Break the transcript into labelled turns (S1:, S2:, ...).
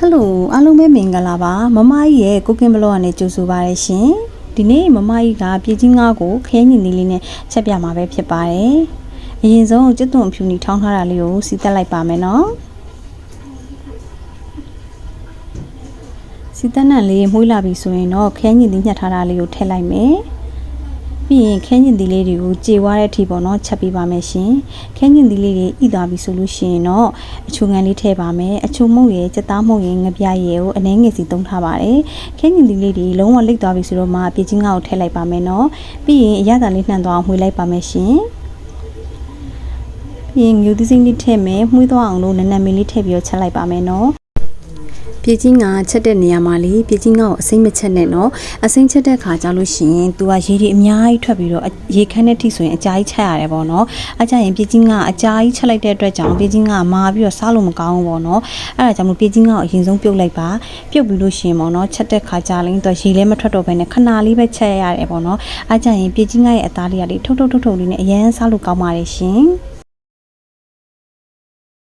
S1: ဟယ်လိုအားလုံးပဲမင်္ဂလာပါမမကြီးရဲ့ကိုကင်ဘလော့ကနေကြိုဆိုပါရရှင်ဒီနေ့မမကြီးကပြည်ကြီးငါးကိုခရဲညီနေလေးနဲ့ချက်ပြမှာပဲဖြစ်ပါတယ်အရင်ဆုံးကျွတ်သွန်ဖြူနီထောင်းထားတာလေးကိုစီးတက်လိုက်ပါမယ်နော်စီးတက်နံလေးမှုှလာပြီဆိုရင်တော့ခရဲညီလေးညှက်ထားတာလေးကိုထည့်လိုက်မယ် ပြီးရင်ခဲညင်သီးလေးတွေကိုကြေွားတဲ့အထိပေါ့နော်ချက်ပေးပါမယ်ရှင်ခဲညင်သီးလေးတွေဣတာပြီဆိုလို့ရှိရင်တော့အချိုငံလေးထည့်ပါမယ်အချိုမှုန့်ရယ်စက်သားမှုန့်ရယ်ငပြရယ်ကိုအနှဲငယ်စီသုံးထားပါတယ်ခဲညင်သီးလေးတွေလုံးဝလိတ်သွားပြီဆိုတော့မှပြချင်းငါ့ကိုထည့်လိုက်ပါမယ်နော်ပြီးရင်အရသာလေးနှံသွားအောင်မှွေလိုက်ပါမယ်ရှင်ပြီးရင်ငူသီးစိမ့်လေးထည့်မယ်မှွေးသွားအောင်လို့နက်နက်မီလေးထည့်ပြီးတော့ချက်လိုက်ပါမယ်နော် ပြေးချင်းကချက်တဲ့နေရာမှာလေပြေးချင်းကိုအစိမ့်မချက်နဲ့နော်အစိမ့်ချက်တဲ့ခါကျလို့ရှိရင် तू ကရေဒီအများကြီးထွက်ပြီးတော့ရေခမ်းတဲ့ထိဆိုရင်အကြာကြီးချက်ရတယ်ပေါ့နော်အကြရင်ပြေးချင်းကအကြာကြီးချက်လိုက်တဲ့အတွက်ကြောင့်ပြေးချင်းကမာပြီးတော့စားလို့မကောင်းဘူးပေါ့နော်အဲ့ဒါကြောင့်မို့ပြေးချင်းကိုအရင်ဆုံးပြုတ်လိုက်ပါပြုတ်ပြီးလို့ရှိရင်ပေါ့နော်ချက်တဲ့ခါကျရင် तू ရေလည်းမထွက်တော့ဘဲနဲ့ခဏလေးပဲချက်ရတယ်ပေါ့နော်အကြရင်ပြေးချင်းကရဲ့အသားလေးကလေထုတ်ထုတ်ထုတ်ထုတ်လေးနဲ့အရန်စားလို့ကောင်းပါတယ်ရှင်